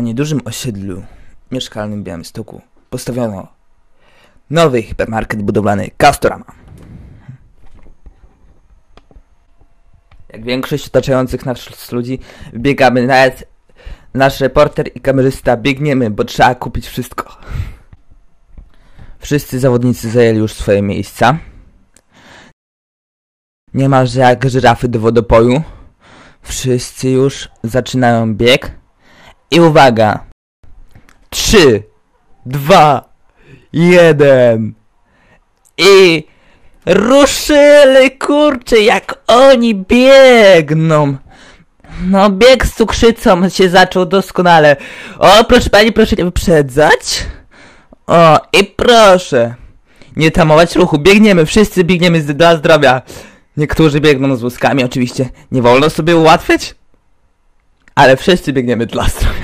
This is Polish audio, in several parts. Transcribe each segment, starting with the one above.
niedużym osiedlu mieszkalnym w Białymstoku postawiono nowy hipermarket budowlany Castorama. Jak większość otaczających nas ludzi, biegamy nawet nasz reporter i kamerzysta biegniemy, bo trzeba kupić wszystko. Wszyscy zawodnicy zajęli już swoje miejsca. Niemalże jak żyrafy do wodopoju. Wszyscy już zaczynają bieg. I uwaga! Trzy, dwa, jeden. I ruszyli, kurczę, jak oni biegną. No, bieg z cukrzycą się zaczął doskonale. O, proszę pani, proszę nie wyprzedzać. O, i proszę. Nie tamować ruchu, biegniemy, wszyscy biegniemy dla zdrowia. Niektórzy biegną z wózkami, oczywiście nie wolno sobie ułatwiać, ale wszyscy biegniemy dla zdrowia.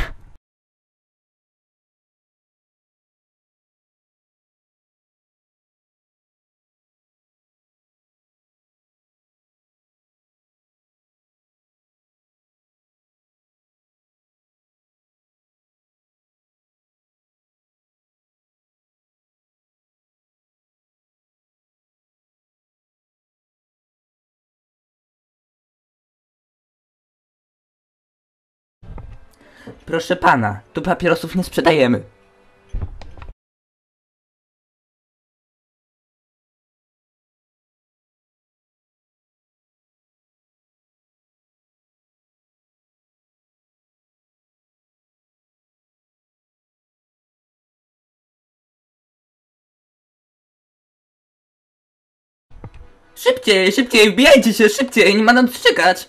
Proszę pana, tu papierosów nie sprzedajemy. Szybciej, szybciej, wbijajcie się, szybciej, nie ma nam czekać.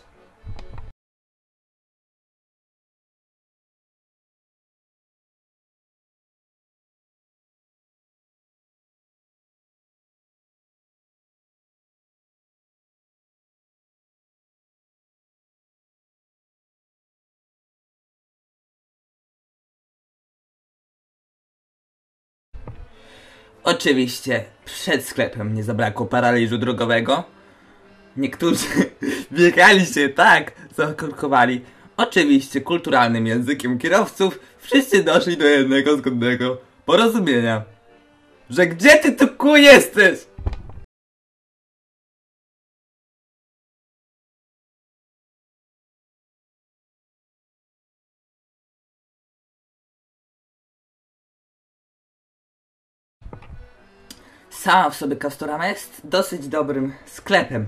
Oczywiście, przed sklepem nie zabrakło paraliżu drogowego. Niektórzy biegali się tak, zakorkowali. Oczywiście, kulturalnym językiem kierowców wszyscy doszli do jednego zgodnego porozumienia. Że gdzie ty tu ku jesteś? Sama w sobie Castorama jest dosyć dobrym sklepem.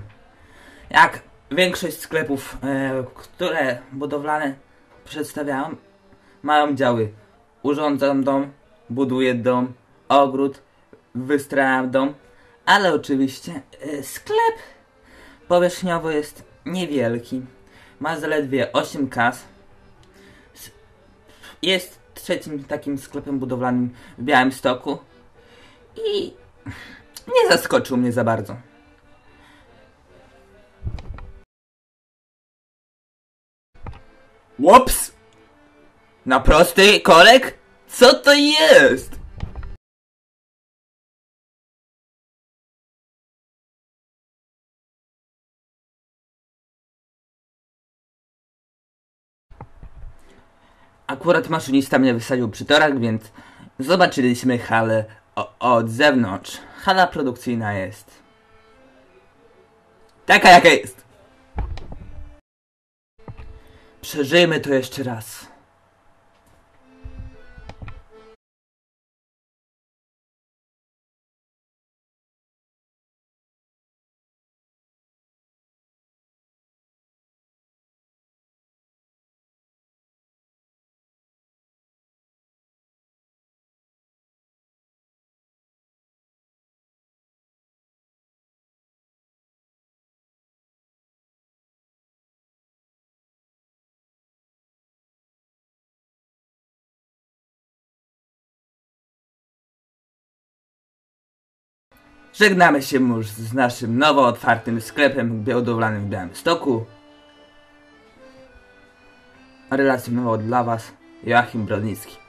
Jak większość sklepów, e, które budowlane przedstawiałem, mają działy. Urządzam dom, buduję dom, ogród, wystrajam dom, ale oczywiście e, sklep powierzchniowo jest niewielki. Ma zaledwie 8 kas. Jest trzecim takim sklepem budowlanym w Białymstoku i nie zaskoczył mnie za bardzo. Łops! Na prosty kolek? Co to jest? Akurat maszynista mnie wysadził przy torach, więc zobaczyliśmy halę od zewnątrz. Hala produkcyjna jest. Taka jaka jest. Przeżyjmy to jeszcze raz. Żegnamy się już z naszym nowo otwartym sklepem budowlanym w Białymstoku. Relacjonował dla Was Joachim Brodnicki.